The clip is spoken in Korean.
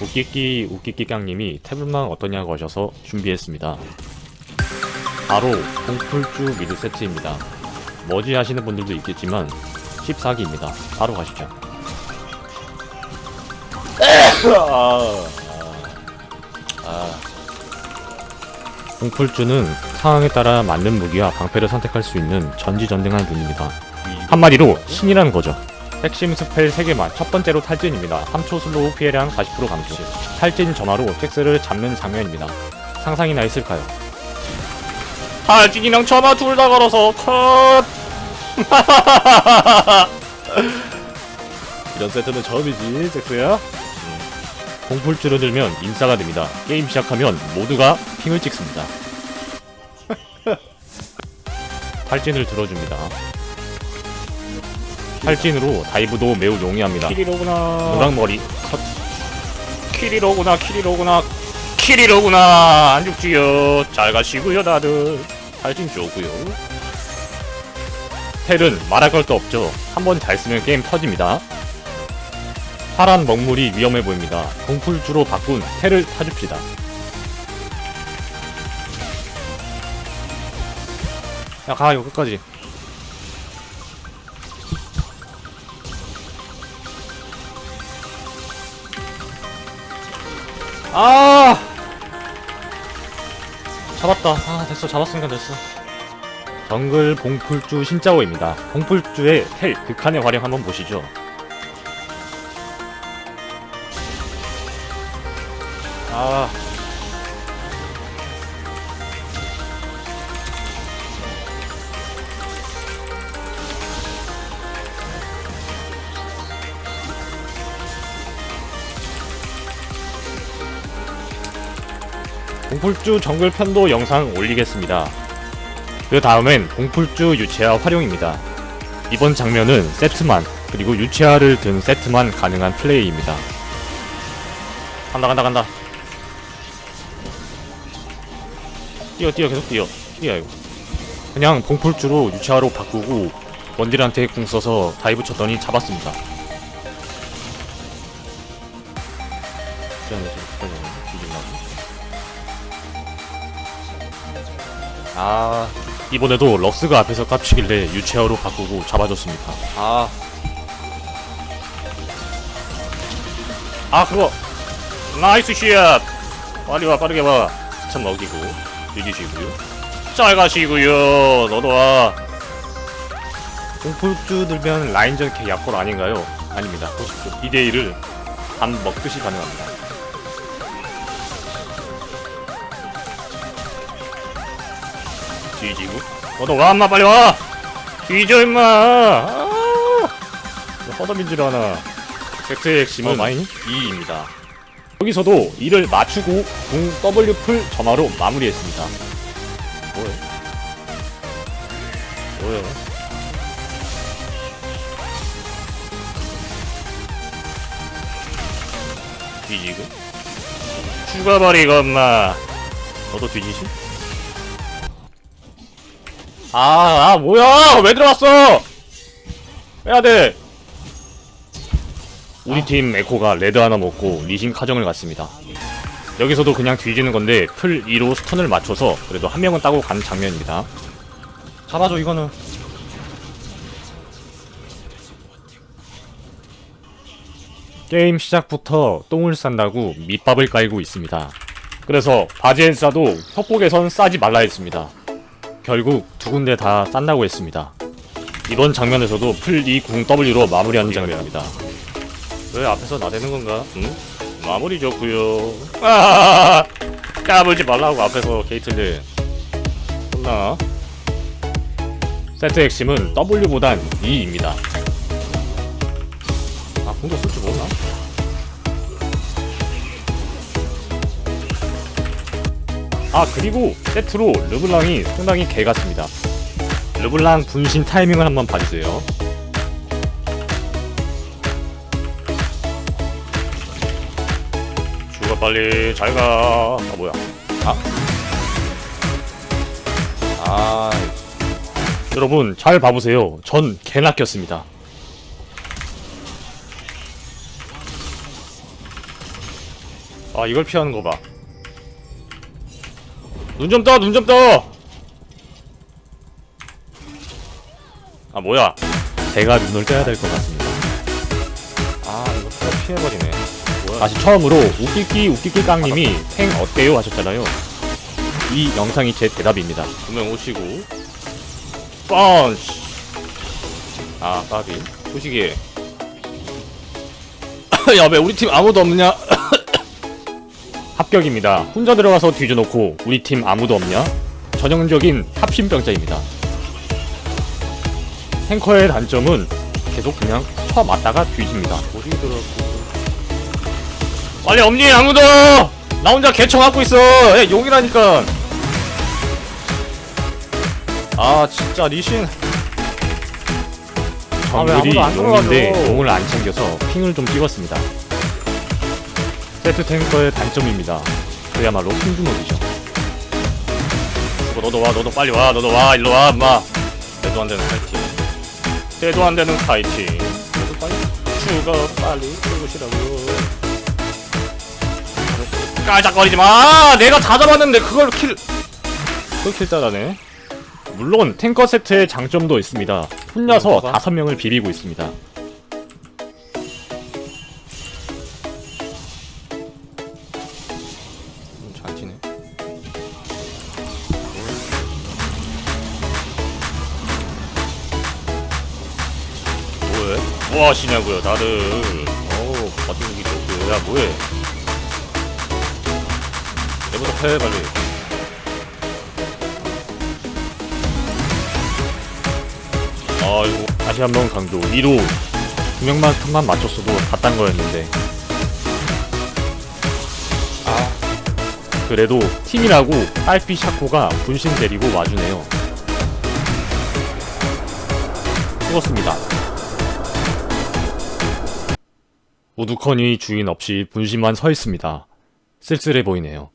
웃기끼 웃기끼깡님이 태블망 어떠냐고 하셔서 준비했습니다. 바로 공풀주 미드 세트입니다. 머지 하시는 분들도 있겠지만 14기입니다. 바로 가시죠. 아, 공풀주는 상황에 따라 맞는 무기와 방패를 선택할 수 있는 전지전능한 분입니다. 한마디로 신이라는 거죠. 핵심 스펠 3개만 첫 번째로 탈진입니다. 3초 슬로우 피해량 40% 감소. 탈진 전화로 잭스를 잡는 장면입니다. 상상이나 있을까요? 탈진이랑 전화 둘 다 걸어서 컷! 이런 세트는 처음이지, 잭스야? 공풀주를 들면 인싸가 됩니다. 게임 시작하면 모두가 핑을 찍습니다. 탈진을 들어줍니다. 탈진으로 다이브도 매우 용이합니다. 키리로구나. 노랑머리 컷. 키리로구나 키리로구나 키리로구나 안 죽지요. 잘 가시고요 다들. 탈진 좋고요. 텔은 말할 것도 없죠. 한 번 잘 쓰면 게임 터집니다. 파란 먹물이 위험해 보입니다. 공풀주로 바꾼 텔을 타줍시다. 야, 가, 끝까지. 아! 잡았다. 아, 됐어. 잡았으니까 됐어. 정글 봉풀주 신짜오입니다. 봉풀주의 텔 극한의 활용 한번 보시죠. 아. 봉풀주 정글 편도 영상 올리겠습니다. 그 다음엔 봉풀주 유채화 활용입니다. 이번 장면은 세트만 그리고 유채화를 든 세트만 가능한 플레이입니다. 간다 간다 간다. 뛰어 뛰어 계속 뛰어. 뛰어 이거. 그냥 봉풀주로 유채화로 바꾸고 원딜한테 궁 써서 다이브 쳤더니 잡았습니다. 시간이 좀 걸렸네. 뒤질라 아. 이번에도 럭스가 앞에서 깝치길래 유채화로 바꾸고 잡아줬습니다. 아, 아 그거. 나이스 샷 빨리 와 빠르게 와. 참 먹이고 이기시고요. 잘 가시고요 너도 와. 공풀주 들면 라인전 개 약골 아닌가요? 아닙니다. 보십시오 2대1을 밥 먹듯이 가능합니다 뒤지고 너도 와 엄마 빨리 와 뒤져 임마 아! 허덤인 줄 아나 섹스의 핵심은 어, 많이? 2입니다. 여기서도 이를 맞추고 궁 W 풀 점화로 마무리했습니다. 뭐예요? 뭐예요? 뒤지고 죽어버리고 엄마 너도 뒤지시? 아, 아 뭐야 왜 들어왔어 빼야 돼 우리 팀 에코가 레드 하나 먹고 리신 카정을 갔습니다. 여기서도 그냥 뒤지는 건데 풀 2로 스턴을 맞춰서 그래도 한 명은 따고 가는 장면입니다. 잡아줘 이거는. 게임 시작부터 똥을 싼다고 밑밥을 깔고 있습니다. 그래서 바지엔 싸도 협곡에선 싸지 말라 했습니다. 결국 두 군데 다 싼다고 했습니다. 이번 장면에서도 풀 2궁 W로 마무리하는 장면입니다. 왜 앞에서 나대는 건가? 응? 마무리 좋구요. 아, 까불지 말라고 앞에서 게이트를. 혼나. 세트 핵심은 W보단 E입니다. 아, 공도 쓸줄 모르 아, 그리고 세트로 르블랑이 상당히 개 같습니다. 르블랑 분신 타이밍을 한번 봐주세요. 죽어 빨리 잘 가. 아 뭐야? 아. 아. 여러분 잘 봐보세요. 전 개나 꼈습니다. 아 이걸 피하는 거 봐. 눈 좀 떠, 눈 좀 떠. 아 뭐야? 제가 눈을 떠야 될 것 같습니다. 아 이거 또 피해버리네. 뭐야? 다시 처음으로 웃기기 웃기기 깡님이 탱 어때요 하셨잖아요. 이 영상이 제 대답입니다. 두명 오시고 펀치. 아 까비. 후시기. 야왜 우리 팀 아무도 없냐? 합격입니다. 혼자 들어가서 뒤져놓고 우리 팀 아무도 없냐? 전형적인 탑신병자입니다. 탱커의 단점은 계속 그냥 쳐 맞다가 뒤집니다. 들어갔고. 빨리 없니 아무도! 나 혼자 개청 하고 있어! 야 용이라니까! 아 진짜 리신 아, 왜 정글이 아무도 안 용인데 들어가죠? 용을 안 챙겨서 핑을 좀 찍었습니다. 세트 탱커의 단점입니다. 그야말로 승주노기죠. 죽어 너도 와 너도 빨리 와 너도 와 일로 와 임마 대도 안 되는 파이팅 대도 안 되는 파이팅 너도 빨리 죽어 빨리 죽으시라고. 깔짝거리지 마. 내가 다 잡았는데 그걸 킬. 그걸 킬 따라네. 물론 탱커 세트의 장점도 있습니다. 혼자서 탱커가? 다섯 명을 비비고 있습니다. 뭐해? 뭐 하시냐고요, 다들. 어우, 버티기 좋고요. 야, 뭐해? 내부터 패 빨리 아이고 다시 한 번 강조 2로 두 명만 턴만 맞췄어도 다 딴 거였는데 아 그래도 팀이라고 딸피 샤코가 분신 데리고 와주네요 죽었습니다 우두커니 주인 없이 분신만 서 있습니다. 쓸쓸해 보이네요